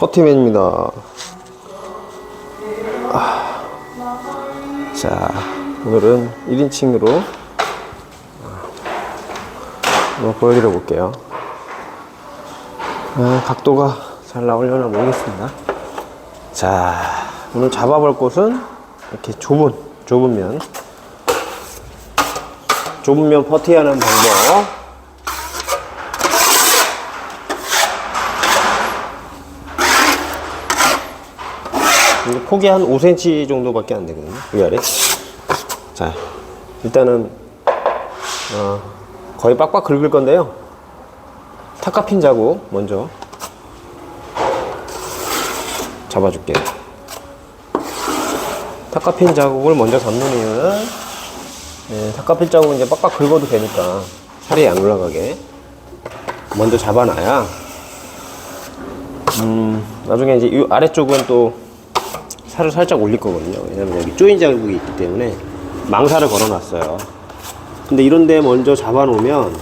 퍼티맨입니다. 아, 자, 오늘은 1인칭으로 한번 보여드려 볼게요. 아, 각도가 잘 나오려나 모르겠습니다. 자, 오늘 잡아볼 곳은 이렇게 좁은, 좁은 면. 좁은 면 퍼티하는 방법. 폭이 한 5cm 정도밖에 안 되거든요. 위아래. 자, 일단은, 어, 거의 빡빡 긁을 건데요. 타카핀 자국 먼저 잡아줄게요. 타카핀 자국을 먼저 잡는 이유는, 네, 타카핀 자국은 이제 빡빡 긁어도 되니까 살이 안 올라가게 먼저 잡아놔야, 음, 나중에 이제 이 아래쪽은 또 살을 살짝 올릴 거거든요. 왜냐면 여기 조인 자국이 있기 때문에 망사를 걸어놨어요. 근데 이런데 먼저 잡아놓으면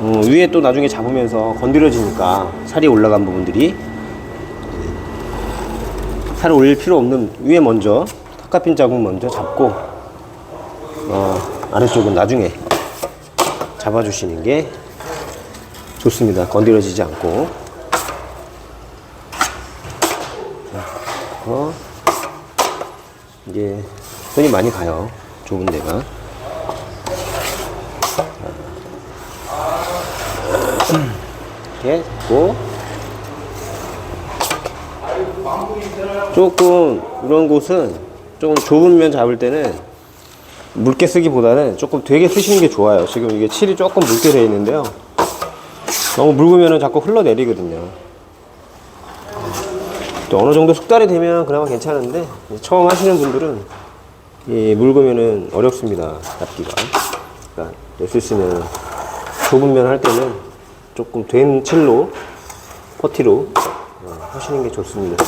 음, 위에 또 나중에 잡으면서 건드려지니까 살이 올라간 부분들이 살을 올릴 필요 없는 위에 먼저 탑카핀 자국 먼저 잡고 어, 아래쪽은 나중에 잡아주시는 게 좋습니다. 건드려지지 않고. 어, 이게 손이 많이 가요. 좁은 데가. 이렇게 고 조금 이런 곳은 조금 좁은 면 잡을 때는 묽게 쓰기보다는 조금 되게 쓰시는 게 좋아요. 지금 이게 칠이 조금 묽게 되어 있는데요. 너무 묽으면 자꾸 흘러내리거든요. 또 어느 정도 숙달이 되면 그나마 괜찮은데 처음 하시는 분들은 이 묽으면은 어렵습니다 잡기가. 그러니까 쓸수있는 좁은 면 할 때는 조금 된 칠로 퍼티로 어, 하시는 게 좋습니다.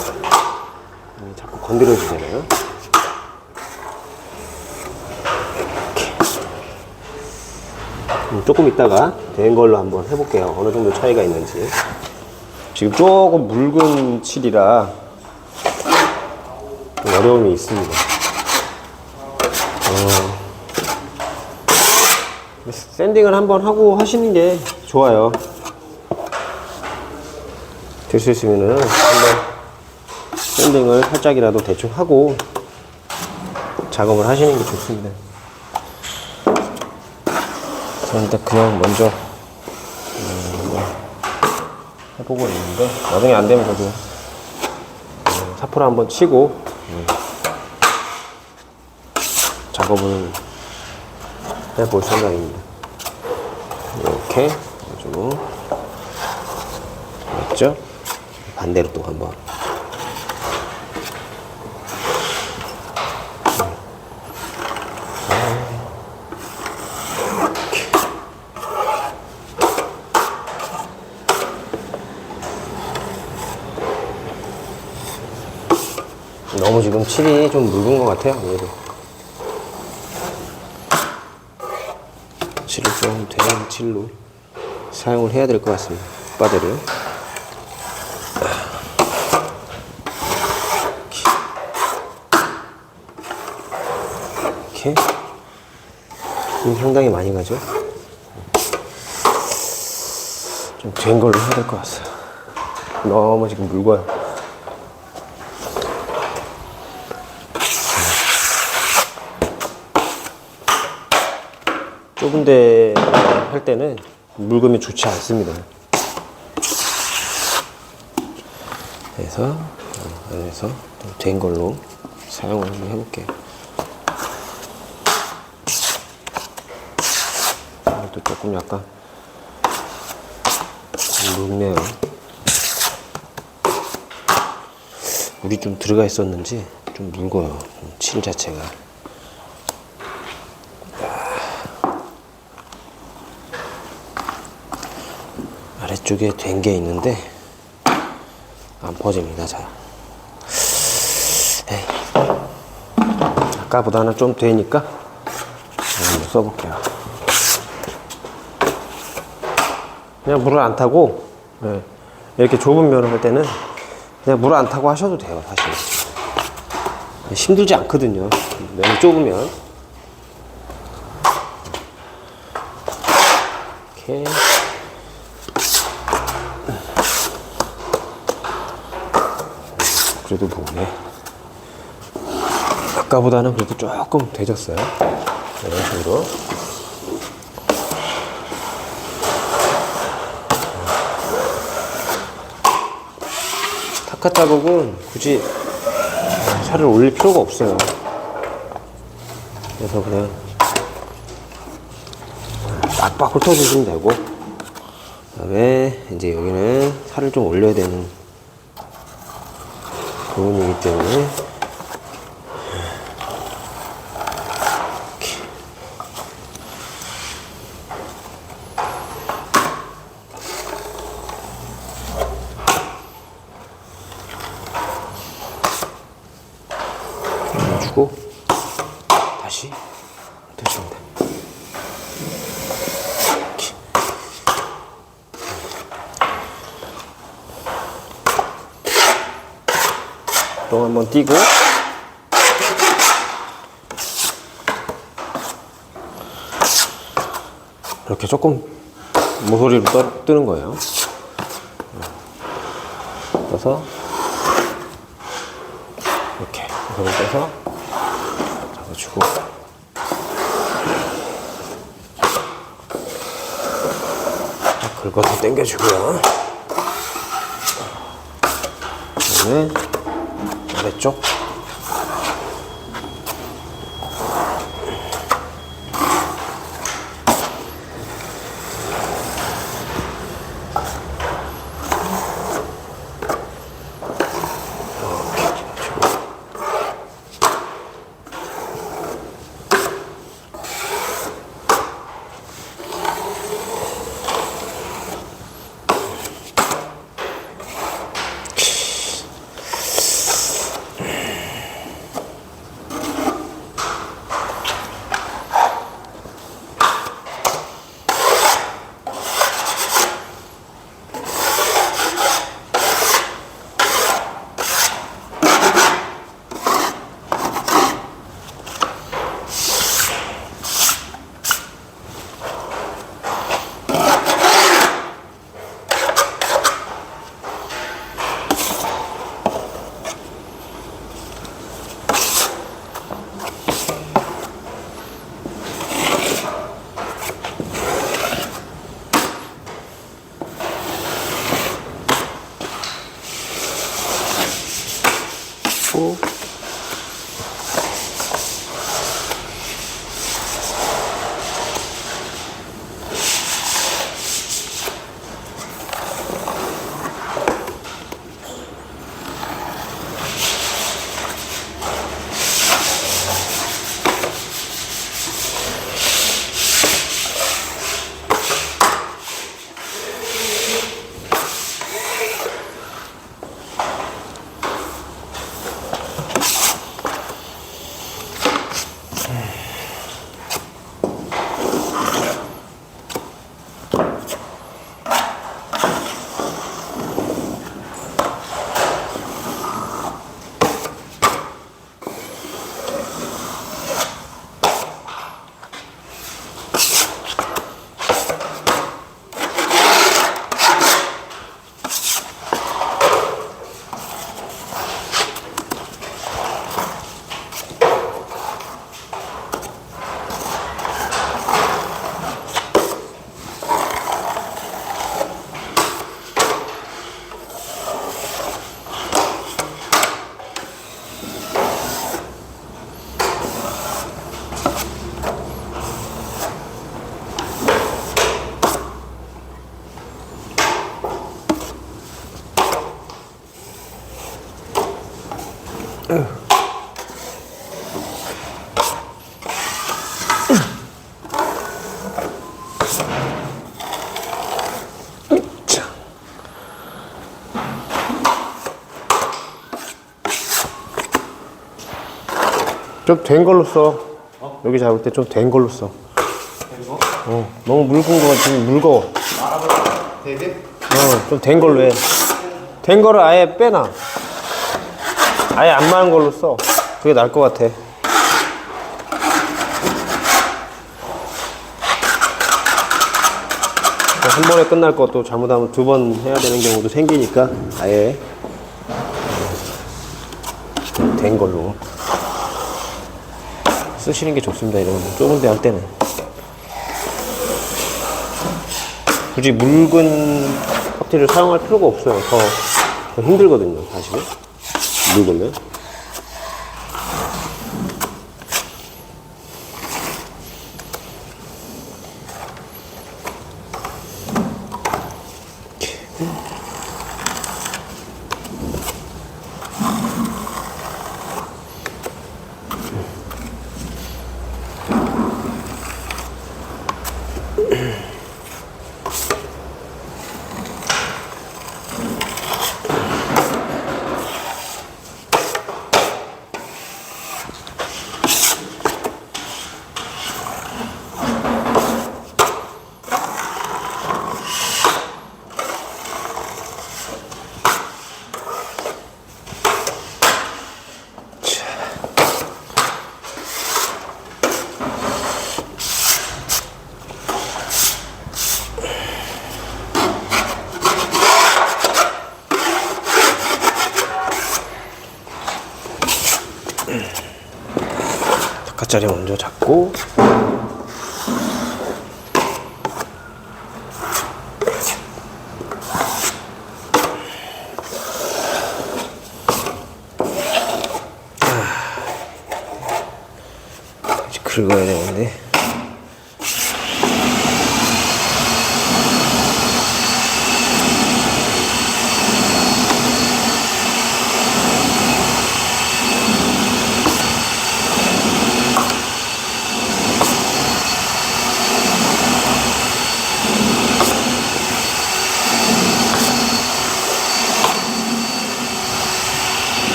음, 자꾸 건드려지잖아요. 음, 조금 있다가 된 걸로 한번 해볼게요. 어느 정도 차이가 있는지. 지금 조금 묽은 칠이라 좀 어려움이 있습니다. 어, 샌딩을 한번 하고 하시는 게 좋아요. 될 수 있으면은 한번 샌딩을 살짝이라도 대충 하고 작업을 하시는 게 좋습니다. 저는 일단 그냥 먼저 해보고 있는데 나중에 안 되면 저도 음, 사포를 한번 치고 음, 작업을 해볼 생각입니다. 이렇게 해주고 맞죠? 반대로 또 한번 너무 지금 칠이 좀 묽은 것 같아요. 얘도. 칠을 좀 되는 칠로 사용을 해야 될 것 같습니다. 바데를. 이렇게. 지금 상당히 많이 가죠? 좀 된 걸로 해야 될 것 같아요. 너무 지금 묽어요. 좁은데 할 때는 묽으면 좋지 않습니다. 그래서 어, 그래서 좀된 걸로 사용을 한번 해볼게요. 또 조금 약간 묽네요. 물이 좀 들어가 있었는지 좀 묽어요. 칠 자체가. 아래쪽에 된 게 있는데 안 퍼집니다 잘 에이. 아까보다는 좀 되니까 한번 써볼게요 그냥 물을 안 타고 예, 이렇게 좁은 면을 할 때는 그냥 물안 타고 하셔도 돼요, 사실. 힘들지 않거든요. 면이 좁으면. 이렇게. 그래도 뭐네. 아까보다는 그래도 조금 되졌어요. 이런 식으로. 타카 자국은 굳이 살을 올릴 필요가 없어요. 그래서 그냥 빡빡 훑어주시면 되고, 그 다음에 이제 여기는 살을 좀 올려야 되는 부분이기 때문에. 주고 다시 드시면 돼. 이렇게. 똥 한번 띄고 이렇게 조금 모서리로 떠, 뜨는 거예요. 떠서 이렇게 모서리 떠서 잡아주고 딱 긁어서 당겨주고요. 그다음에 아래쪽 좀 된 걸로 써. 여기 잡을 때 좀 된 걸로 써. 어, 너무 묽은 거 같으면 묽어. 되게 어, 좀 된 걸로 해. 된 거를 아예 빼놔. 아예 안 마는 걸로 써. 그게 나을 것 같아. 한 번에 끝날 것도 잘못하면 두 번 해야 되는 경우도 생기니까 아예 된 걸로 쓰시는 게 좋습니다. 이런 거 좁은 데 할 때는 굳이 묽은 커티를 사용할 필요가 없어요. 더, 더 힘들거든요. 사실은 묽으면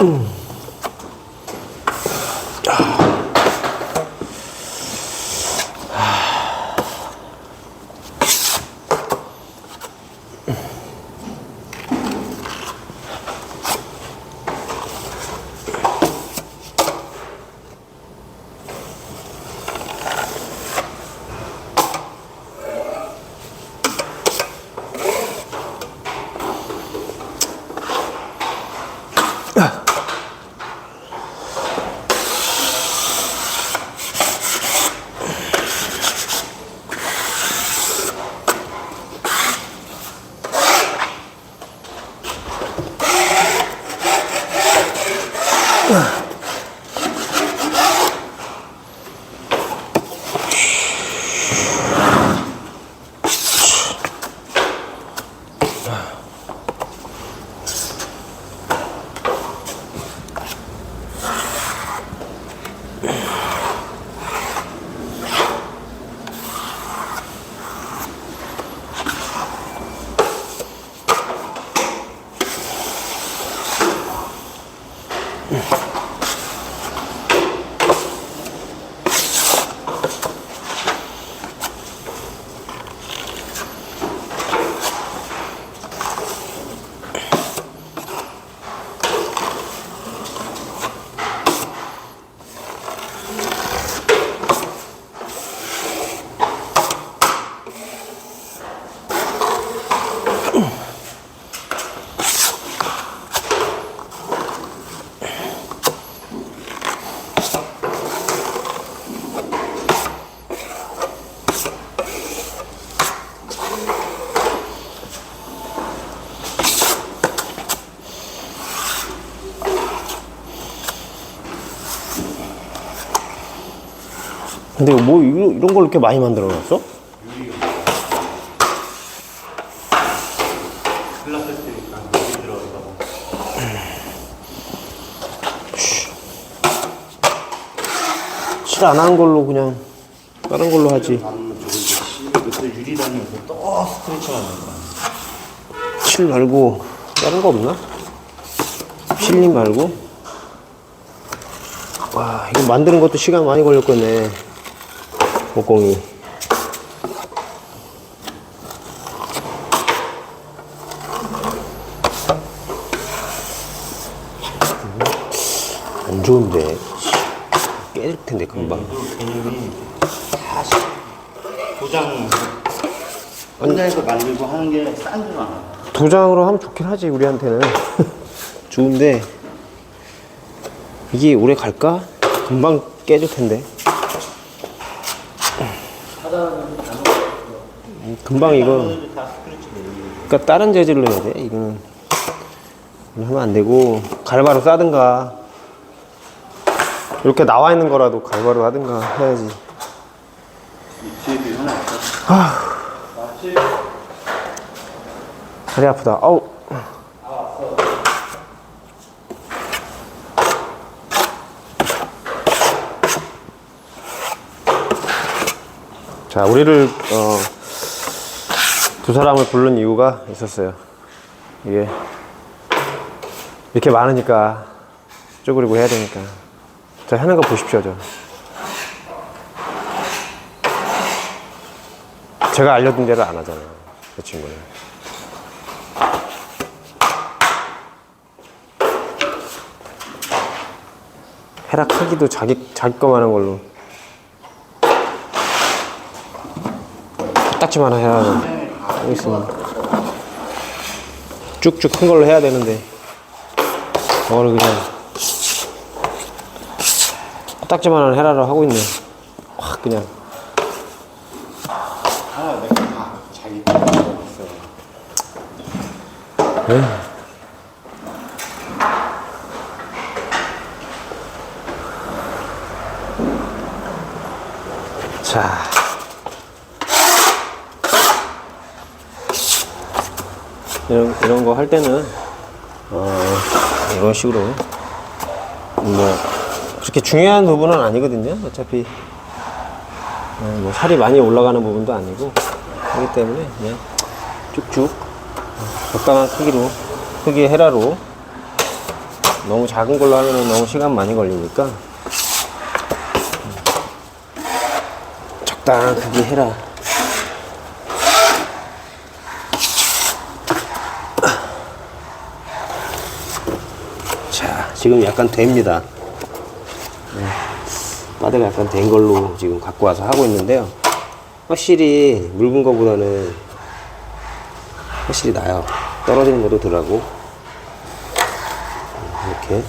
음. 이런, 걸 이렇게 많이 만들어 놨어? 글라스니까 여기 들어가고 칠안 하는 걸로 그냥 다른 걸로 하지. 칠 말고 다른 거 없나? 필링 말고? 와 이거 만드는 것도 시간 많이 걸렸겠네 목공이. 안 좋은데. 깨질 텐데 금방. 다 도장. 혼자서 만들고 하는 게싼줄 알아. 도장으로 하면 좋긴 하지 우리한테는. 좋은데 이게 오래 갈까? 금방 깨질 텐데 금방 이거. 그러니까 다른 재질로 해야 돼 이거는 이거 하면 안 되고 갈바로 싸든가 이렇게 나와 있는 거라도 갈바로 하든가 해야지. 맞지? 다리 아프다 아우 자 우리를 어, 두 사람을 부른 이유가 있었어요. 이게 이렇게 많으니까 쪼그리고 해야 되니까. 자 하는 거 보십시오 저. 제가 알려준 대로 안 하잖아요 그 친구는. 해라 크기도 자기 자기 거만 한 걸로. 딱지만 해야 하고 있으면 쭉쭉 큰 걸로 해야 되는데 저거를 그냥 딱지만 해라를 하고 있네 확 그냥 아, 내가 다 자기 거 있어. 자. 이런, 거 할 때는, 어, 이런 식으로. 뭐, 그렇게 중요한 부분은 아니거든요. 어차피, 어, 뭐, 살이 많이 올라가는 부분도 아니고, 그렇기 때문에 그냥 쭉쭉, 어, 적당한 크기로, 크기 헤라로, 너무 작은 걸로 하면 너무 시간 많이 걸리니까, 적당한 크기 해라. 지금 약간 됩니다. 네. 바닥가 약간 된 걸로 지금 갖고 와서 하고 있는데요. 확실히 묽은 거보다는 확실히 나요. 떨어지는 것도 덜하고. 이렇게.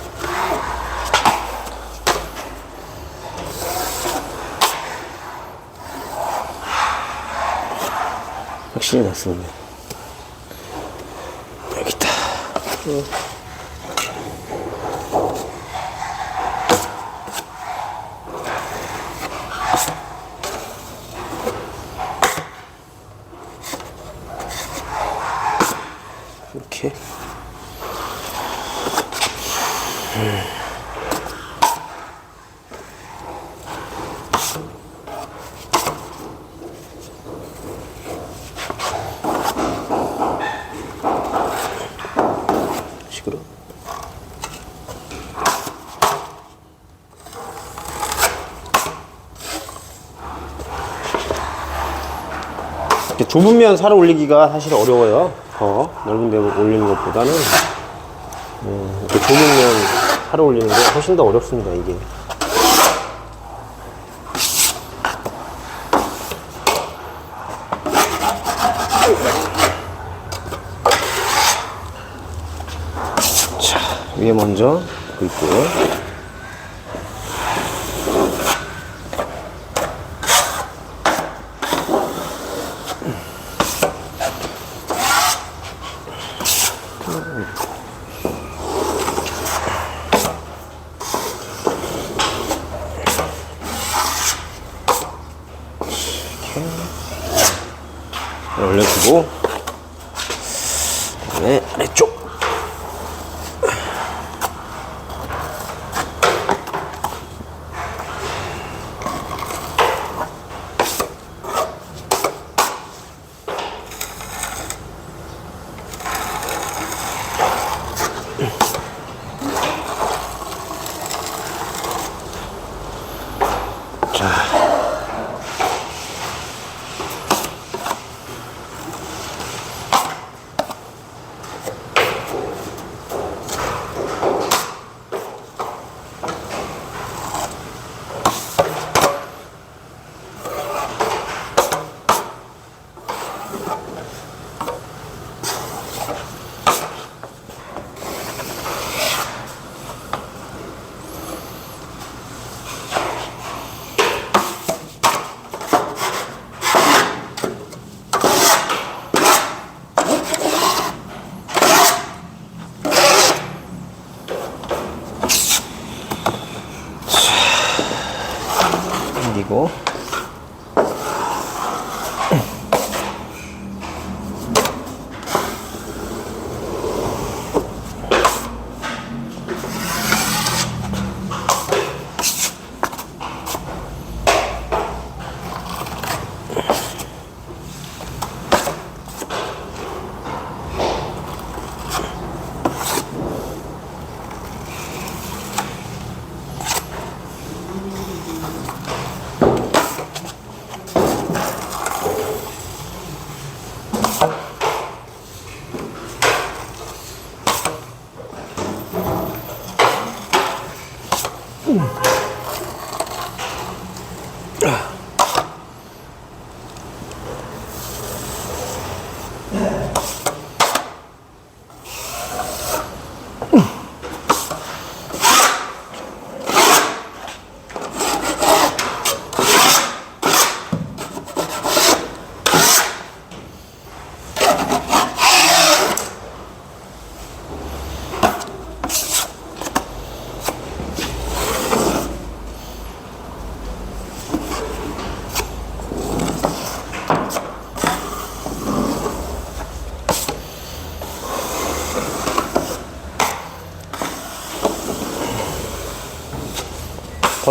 확실히 낫습니다. 여기 있다. 이렇게. 식으로. 이렇게 좁은 면 살을 올리기가 사실 어려워요. 더 넓은 데 올리는 것보다는 음, 이렇게 좁은 면 살을 올리는 게 훨씬 더 어렵습니다. 이게. 자, 위에 먼저. 올려주고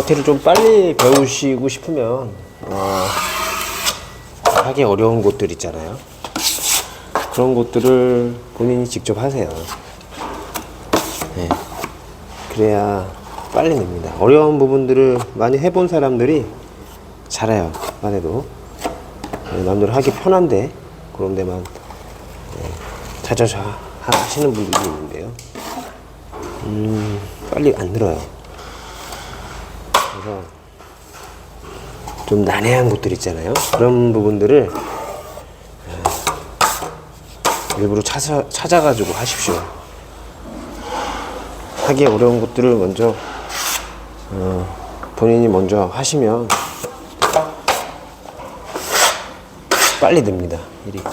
버티를 좀 빨리 배우시고 싶으면 어, 하기 어려운 곳들 있잖아요. 그런 것들을 본인이 직접 하세요. 네. 그래야 빨리 냅니다. 어려운 부분들을 많이 해본 사람들이 잘해요. 만해도 네, 남들 하기 편한데 그런 데만 네, 찾아서 하- 하시는 분들이 있는데요. 음, 빨리 안 늘어요. 그래서 좀 난해한 곳들 있잖아요. 그런 부분들을 어, 일부러 찾아, 찾아가지고 하십시오. 하기 어려운 것들을 먼저 어, 본인이 먼저 하시면 빨리 됩니다. 일이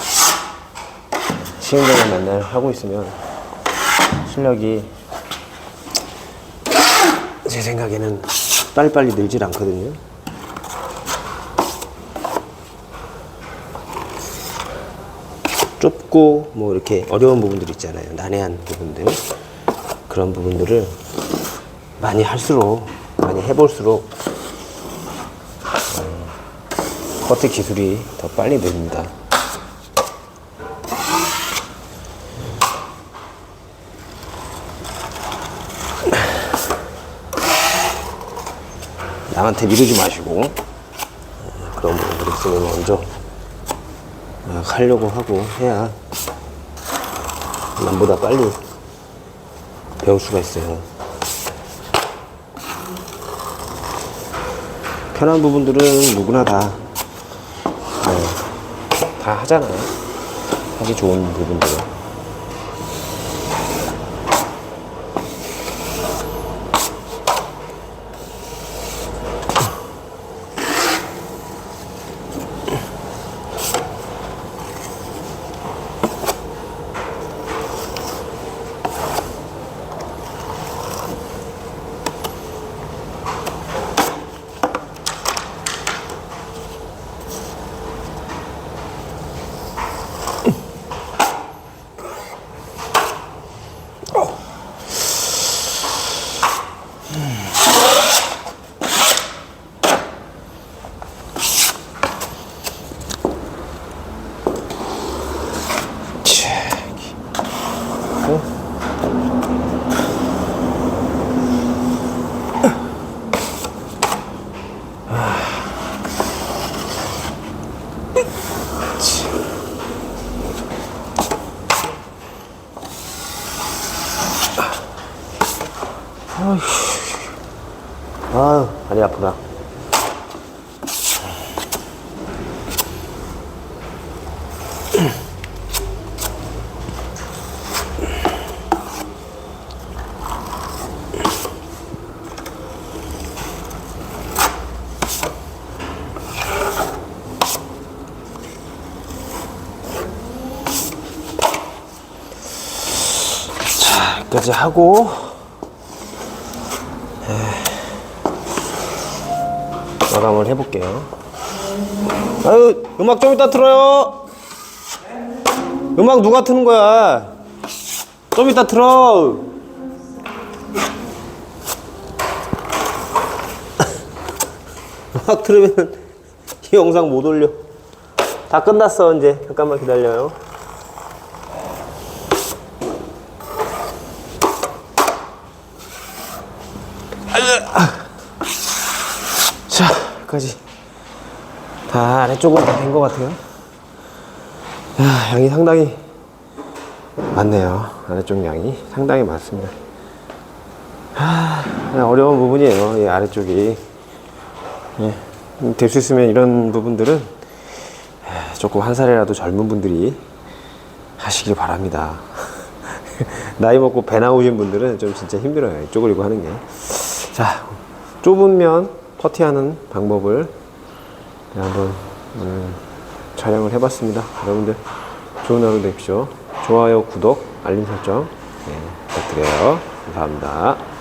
시행령을 맨날 하고 있으면 실력이 제 생각에는 빨리빨리 늘질 않거든요. 좁고 뭐 이렇게 어려운 부분들 있잖아요. 난해한 부분들. 그런 부분들을 많이 할수록 많이 해볼수록 어, 커트 기술이 더 빨리 늘립니다. 남한테 미루지 마시고 어, 그런 부분들이 있으면 먼저 어, 하려고 하고 해야 남보다 빨리 배울 수가 있어요. 편한 부분들은 누구나 다, 네, 다 하잖아요. 하기 좋은 부분들은. 다리 아프다. 자, 여기까지 하고 마감을 해볼게요. 아유, 음악 좀 이따 틀어요. 음악 누가 트는 거야? 좀 이따 틀어. 음악 틀으면 이 영상 못 올려. 다 끝났어, 이제. 잠깐만 기다려요. 자, 여기까지 다 아래쪽은 다된것 같아요. 야, 양이 상당히 많네요. 아래쪽 양이 상당히 많습니다. 하, 그냥 어려운 부분이에요. 이 아래쪽이. 예, 될 수 있으면 이런 부분들은 에, 조금 한 살이라도 젊은 분들이 하시길 바랍니다. 나이 먹고 배 나오신 분들은 좀 진짜 힘들어요. 쪼그리고 하는 게. 자, 좁은 면 퍼티하는 방법을 한번 오늘 촬영을 해봤습니다. 여러분들 좋은 하루 되십시오. 좋아요, 구독, 알림 설정 네, 부탁드려요. 감사합니다.